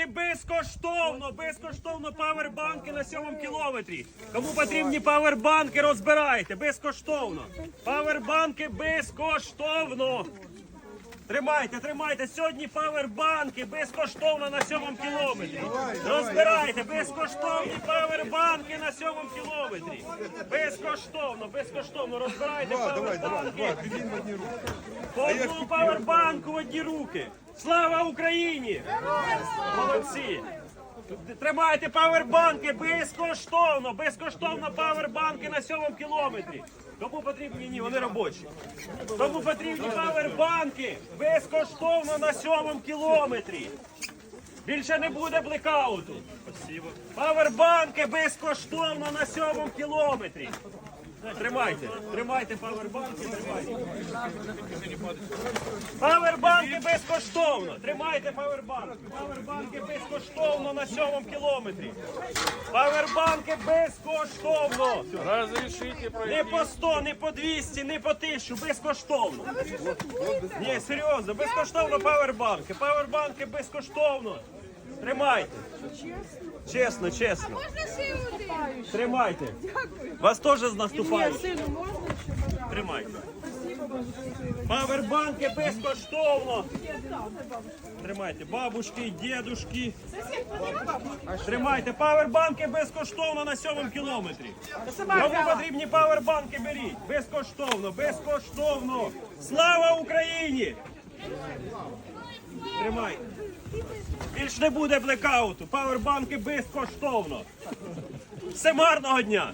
Павербанки безкоштовно, безкоштовно павербанки на сьомому кілометрі. Кому потрібні павербанки, розбирайте, безкоштовно. Павербанки безкоштовно. Тримайте, тримайте. Сьогодні павербанки безкоштовно на сьомому кілометрі. Розбирайте, безкоштовні павербанки на сьомому кілометрі. Безкоштовно, безкоштовно. Розбирайте павербанки. По одному павербанку в одні руки. Слава Україні! Молодці! Тримайте павербанки безкоштовно, безкоштовно павербанки на сьомому кілометрі. Кому потрібні ні, вони робочі. Кому потрібні павербанки безкоштовно на сьомому кілометрі. Більше не буде блекауту. Павербанки безкоштовно на сьомому кілометрі. Тримайте, тримайте павербанки, тримайте. Павербанки безкоштовно. Тримайте павербанки. Павербанки безкоштовно на сьомому кілометрі. Павербанки безкоштовно. Разрешите пройти. Не по 100, не по 200, не по 1000, безкоштовно. Ні, серйозно, безкоштовно павербанки. Павербанки безкоштовно. Тримайте. Чесно, чесно. Можна ще один? Тримайте. Вас теж з наступають. Сину, можна ще бажати? Тримайте. Павербанки безкоштовно. Тримайте, бабушки, і дідушки. Тримайте, павербанки безкоштовно на сьомому кілометрі. Кому потрібні павербанки беріть. Безкоштовно, безкоштовно. Слава Україні! Тримайте. Більш не буде блекауту. Павербанки безкоштовно. Всем гарного дня!